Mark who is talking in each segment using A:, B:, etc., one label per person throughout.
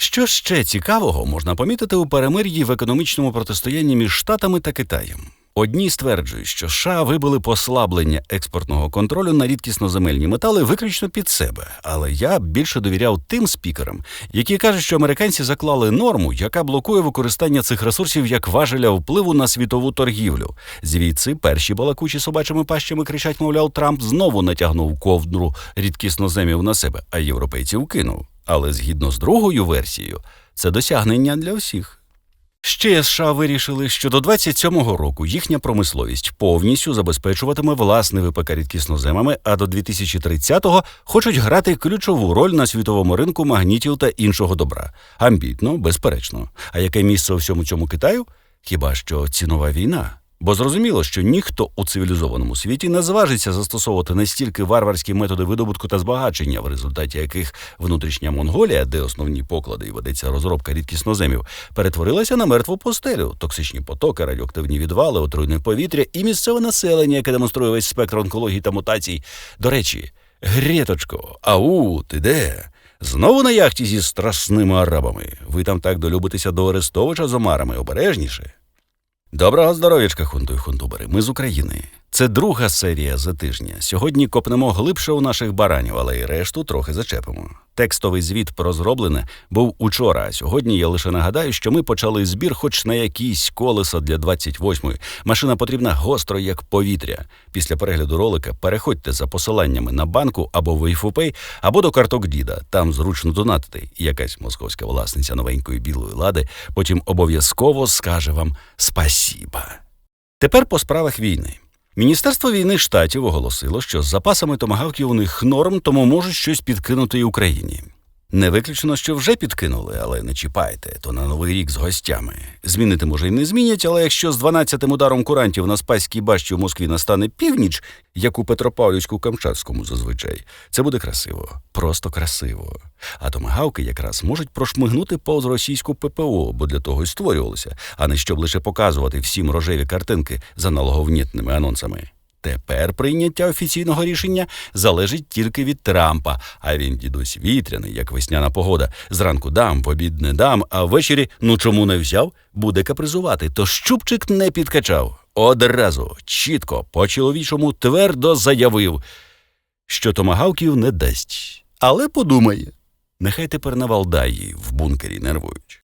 A: Що ще цікавого можна помітити у перемир'ї в економічному протистоянні між Штатами та Китаєм? Одні стверджують, що США вибили послаблення експортного контролю на рідкісноземельні метали виключно під себе. Але я більше довіряв тим спікерам, які кажуть, що американці заклали норму, яка блокує використання цих ресурсів як важеля впливу на світову торгівлю. Звідси перші балакучі собачими пащами кричать, мовляв, Трамп знову натягнув ковдру рідкісноземів на себе, а європейців кинув. Але згідно з другою версією, це досягнення для всіх. Ще США вирішили, що до 27-го року їхня промисловість повністю забезпечуватиме власне ВПК рідкісноземами, а до 2030-го хочуть грати ключову роль на світовому ринку магнітів та іншого добра. Амбітно, безперечно. А яке місце у всьому цьому Китаю? Хіба що цінова війна? Бо зрозуміло, що ніхто у цивілізованому світі не зважиться застосовувати настільки варварські методи видобутку та збагачення, в результаті яких внутрішня Монголія, де основні поклади і ведеться розробка рідкісноземів, перетворилася на мертву постелю, токсичні потоки, радіоактивні відвали, отруйне повітря і місцеве населення, яке демонструє весь спектр онкології та мутацій. До речі, Грєточко, ау, ти де? Знову на яхті зі страшними арабами. Ви там так долюбитеся до Арестовича з омарами обережніше. Доброго здоров'ячка, хунту і хунтубери. Ми з України. Це друга серія за тижня. Сьогодні копнемо глибше у наших баранів, але й решту трохи зачепимо. Текстовий звіт про зроблене був учора. А сьогодні я лише нагадаю, що ми почали збір, хоч на якісь колеса для 28-ї. Машина потрібна гостро, як повітря. Після перегляду ролика переходьте за посиланнями на банку або в Ейфупей, або до карток діда. Там зручно донатити. Якась московська власниця новенької білої лади. Потім обов'язково скаже вам спасіба. Тепер по справах війни. Міністерство війни штатів оголосило, що з запасами томагавків у них норм, тому можуть щось підкинути і Україні. Не виключено, що вже підкинули, але не чіпайте, то на новий рік з гостями. Змінити може й не змінять, але якщо з 12-тим ударом курантів на Спаській башті в Москві настане північ, як у Петропавлівську Камчатському зазвичай, це буде красиво, просто красиво. А томагавки якраз можуть прошмигнути повз російську ППО, бо для того й створювалися, а не щоб лише показувати всім рожеві картинки з аналоговнітними анонсами. Тепер прийняття офіційного рішення залежить тільки від Трампа, а він дідусь вітряний, як весняна погода. Зранку дам, в обід не дам, а ввечері ну чому не взяв, буде капризувати. То щупчик не підкачав. Одразу чітко, по-чоловічому твердо заявив, що томагавків не дасть. Але подумає, нехай тепер на Валдаї в бункері нервують.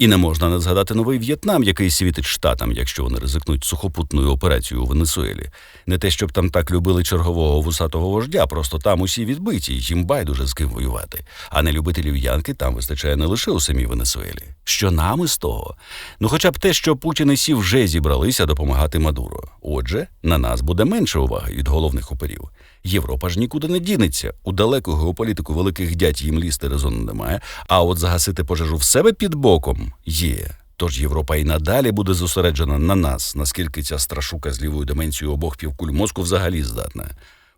A: І не можна не згадати новий В'єтнам, який світить штатам, якщо вони ризикнуть сухопутною операцією у Венесуелі. Не те, щоб там так любили чергового вусатого вождя, просто там усі відбиті, їм байдуже з ким воювати. А не любителів янки там вистачає не лише у самій Венесуелі. Що нам із того? Ну, хоча б те, що Путін і Сі вже зібралися допомагати Мадуро. Отже, на нас буде менше уваги від головних оперів. Європа ж нікуди не дінеться. У далеку геополітику великих дядь їм лізти резону немає. А от загасити пожежу в себе під боком є. Тож Європа і надалі буде зосереджена на нас, наскільки ця страшука з лівою деменцією обох півкуль мозку взагалі здатна.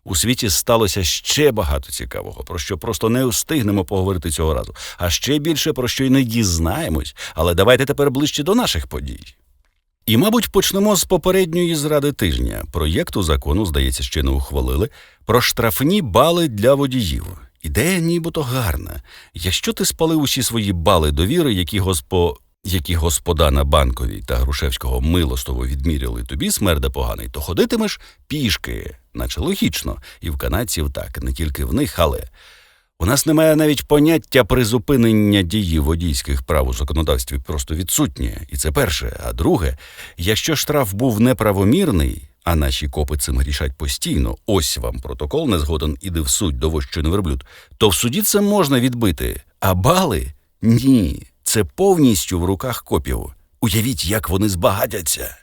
A: У світі сталося ще багато цікавого, про що просто не встигнемо поговорити цього разу, а ще більше про що й не дізнаємось. Але давайте тепер ближче до наших подій. І, мабуть, почнемо з попередньої зради тижня. Проєкту закону, здається, ще не ухвалили, про штрафні бали для водіїв. Ідея нібито гарна. Якщо ти спалив усі свої бали довіри, які госпо. Які господа на банковій та Грушевського милостово відміряли тобі смерде поганий, то ходитимеш пішки, наче логічно, і в канадців так, не тільки в них, але у нас немає навіть поняття призупинення дії водійських прав у законодавстві просто відсутнє, і це перше. А друге, якщо штраф був неправомірний, а наші копи цим грішать постійно, ось вам протокол не згоден, іди в суд до не верблюд, то в суді це можна відбити. А бали ні. Це повністю в руках копів. Уявіть, як вони збагатяться.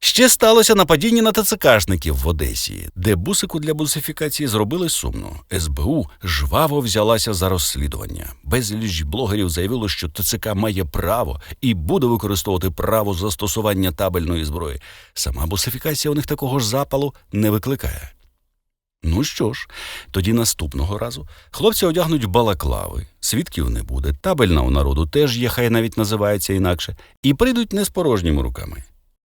A: Ще сталося нападіння на ТЦКшників в Одесі, де бусику для бусифікації зробили сумно. СБУ жваво взялася за розслідування. Безліч блогерів заявило, що ТЦК має право і буде використовувати право застосування табельної зброї. Сама бусифікація у них такого ж запалу не викликає. Ну що ж, тоді наступного разу хлопці одягнуть балаклави, свідків не буде, табельна у народу теж є, хай навіть називається інакше, і прийдуть не з порожніми руками.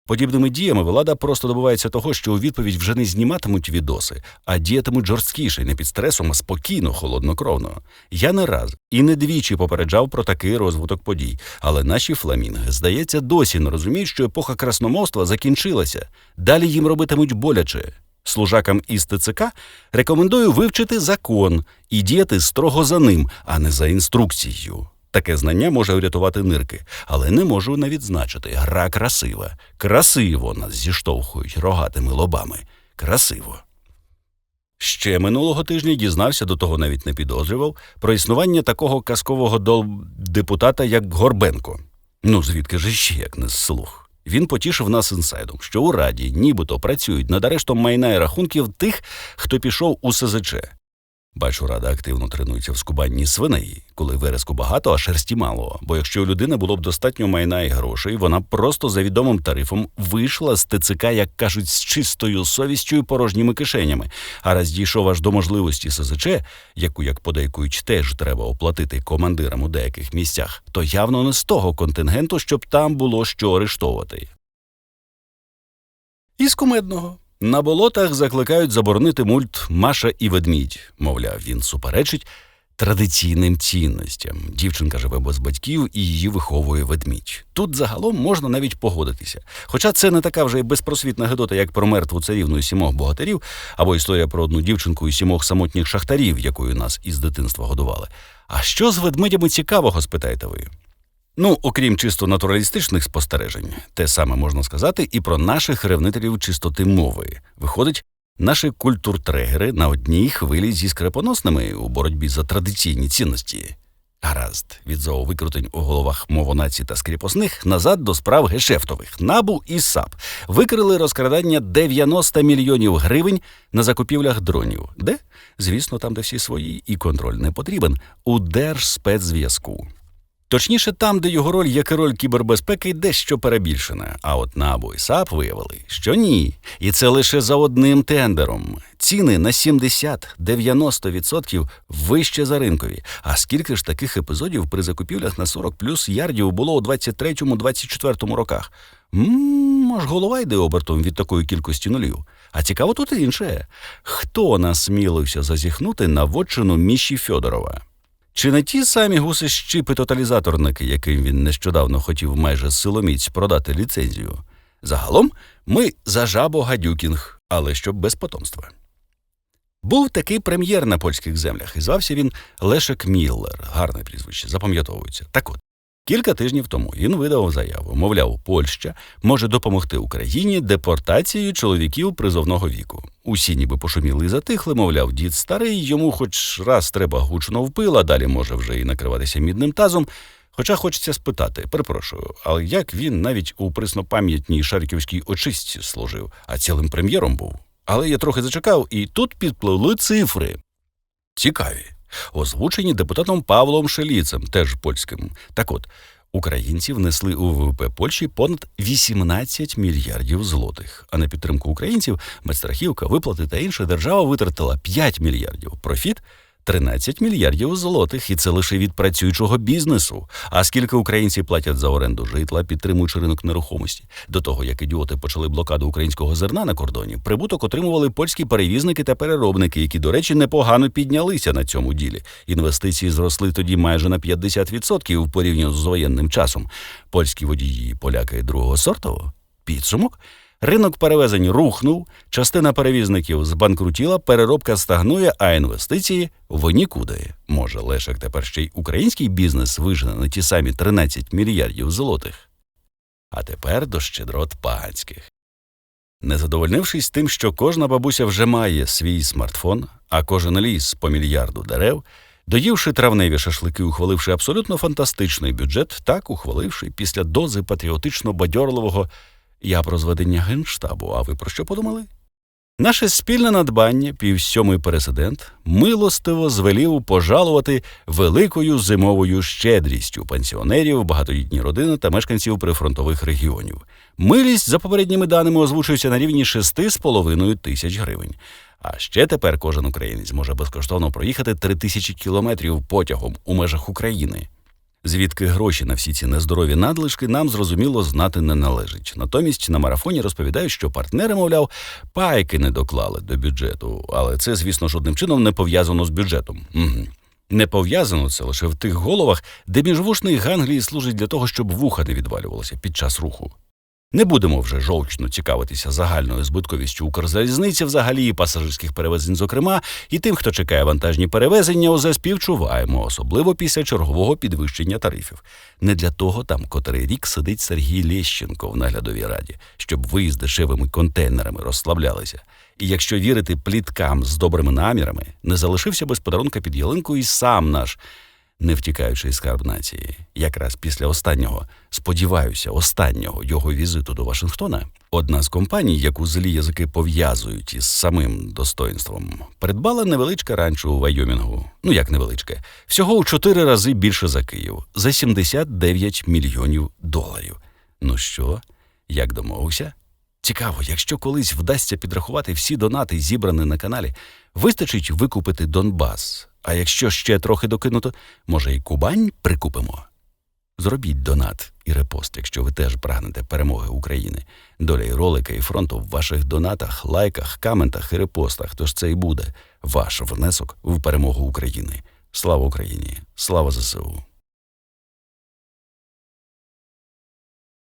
A: Подібними діями влада просто добувається того, що у відповідь вже не зніматимуть відоси, а діятимуть жорсткіше, не під стресом, а спокійно, холоднокровно. Я не раз і не двічі попереджав про такий розвиток подій, але наші фламінги, здається, досі не розуміють, що епоха красномовства закінчилася. Далі їм робитимуть боляче. Служакам із ТЦК рекомендую вивчити закон і діяти строго за ним, а не за інструкцією. Таке знання може врятувати нирки, але не можу не відзначити. Гра красива. Красиво нас зіштовхують рогатими лобами. Красиво. Ще минулого тижня дізнався, до того навіть не підозрював, про існування такого казкового дол... депутата, як Горбенко. Ну, звідки ж ще як не слух. Він потішив нас інсайдом, що у раді нібито працюють над арештом майна і рахунків тих, хто пішов у СЗЧ. Бачу, рада активно тренується в скубанні свиней, коли вереску багато, а шерсті мало. Бо якщо у людини було б достатньо майна і грошей, вона просто за відомим тарифом вийшла з ТЦК, як кажуть, з чистою совістю і порожніми кишенями. А раз дійшов аж до можливості СЗЧ, яку, як подейкують, теж треба оплатити командирам у деяких місцях, то явно не з того контингенту, щоб там було що арештовувати. Із кумедного. На болотах закликають заборонити мульт Маша і ведмідь. Мовляв, він суперечить традиційним цінностям. Дівчинка живе без батьків і її виховує ведмідь. Тут загалом можна навіть погодитися. Хоча це не така вже безпросвітна гедота, як про мертву царівну і сімох богатирів, або історія про одну дівчинку і сімох самотніх шахтарів, якою нас із дитинства годували. А що з ведмедями цікавого, спитаєте ви? Ну, окрім чисто натуралістичних спостережень, те саме можна сказати і про наших ревнителів чистоти мови. Виходить, наші культуртрегери на одній хвилі зі скрепоносними у боротьбі за традиційні цінності. Гаразд, від зоовикрутень у головах мовонацій та скріпосних назад до справ гешефтових. Набу і САП викрили розкрадання 90 мільйонів гривень на закупівлях дронів. Де? Звісно, там, де всі свої, і контроль не потрібен, у Держспецзв'язку. Точніше, там, де його роль, як і роль кібербезпеки, дещо перебільшена. А от НАБУ і САП виявили, що ні. І це лише за одним тендером. Ціни на 70-90% вище за ринкові. А скільки ж таких епізодів при закупівлях на 40 плюс ярдів було у 23-24 роках? Ммм, аж голова йде обертом від такої кількості нулів. А цікаво тут інше. Хто насмілився зазіхнути на вотчину Міші Фьодорова? Чи не ті самі гуси щіпи тоталізаторники, яким він нещодавно хотів майже силоміць продати ліцензію? Загалом ми за жабо гадюкінг, але щоб без потомства. Був такий прем'єр на польських землях, і звався він Лешек Міллер, гарне прізвище, запам'ятовується. Так от, кілька тижнів тому він видав заяву, мовляв, Польща може допомогти Україні депортацією чоловіків призовного віку. Усі ніби пошуміли і затихли, мовляв, дід старий, йому хоч раз треба гучно впил, а далі може вже і накриватися мідним тазом. Хоча хочеться спитати, перепрошую, але як він навіть у преснопам'ятній шарківській очистці служив, а цілим прем'єром був? Але я трохи зачекав, і тут підпливли цифри. Цікаві, озвучені депутатом Павлом Шеліцем, теж польським. Так от, українці внесли у ВВП Польщі понад 18 мільярдів злотих. А на підтримку українців медстрахівка, виплати та інше держава витратила 5 мільярдів. Профіт 13 мільярдів злотих, і це лише від працюючого бізнесу. А скільки українці платять за оренду житла, підтримуючи ринок нерухомості? До того як ідіоти почали блокаду українського зерна на кордоні, прибуток отримували польські перевізники та переробники, які, до речі, непогано піднялися на цьому ділі. Інвестиції зросли тоді майже на 50% порівняно з воєнним часом. Польські водії, поляки другого сорту. Підсумок. Ринок перевезень рухнув, частина перевізників збанкрутіла, переробка стагнує, а інвестиції в нікуди. Може, Лешек тепер ще й український бізнес вижене на ті самі 13 мільярдів злотих. А тепер до щедрот паганських. Не задовольнившись тим, що кожна бабуся вже має свій смартфон, а кожен ліс по мільярду дерев, доївши травневі шашлики, ухваливши абсолютно фантастичний бюджет, так ухваливши після дози патріотично бадьорливого я про зведення генштабу, а ви про що подумали? Наше спільне надбання, півсьомий президент, милостиво звелів пожалувати великою зимовою щедрістю пенсіонерів, багатодітні родини та мешканців прифронтових регіонів. Милість, за попередніми даними, озвучується на рівні 6,5 тисяч гривень. А ще тепер кожен українець може безкоштовно проїхати 3 тисячі кілометрів потягом у межах України. Звідки гроші на всі ці нездорові надлишки нам зрозуміло знати не належить. Натомість на марафоні розповідають, що партнери, мовляв, пайки не доклали до бюджету, але це, звісно, жодним чином не пов'язано з бюджетом. Не пов'язано це лише в тих головах, де міжвушний ганглії служить для того, щоб вуха не відвалювалося під час руху. Не будемо вже жовчно цікавитися загальною збитковістю Укрзалізниці, взагалі і пасажирських перевезень, зокрема, і тим, хто чекає вантажні перевезення, ОЗ співчуваємо, особливо після чергового підвищення тарифів. Не для того там котрий рік сидить Сергій Лєщенко в наглядовій раді, щоб ви з дешевими контейнерами розслаблялися. І якщо вірити пліткам з добрими намірами, не залишився без подарунка під ялинку і сам наш не втікаючи із скарб нації, якраз після останнього, сподіваюся, останнього його візиту до Вашингтона, одна з компаній, яку злі язики пов'язують із самим достоинством, придбала невеличке ранчо у Вайомінгу. Ну як невеличке, всього у чотири рази більше за Київ, за 79 мільйонів доларів. Ну що, як домовився? Цікаво, якщо колись вдасться підрахувати всі донати, зібрані на каналі, вистачить викупити Донбас. А якщо ще трохи докинуто, може і Кубань прикупимо. Зробіть донат і репост, якщо ви теж прагнете перемоги України. Доля і ролика і фронту в ваших донатах, лайках, каментах і репостах. Тож це і буде ваш внесок в перемогу України. Слава Україні! Слава ЗСУ!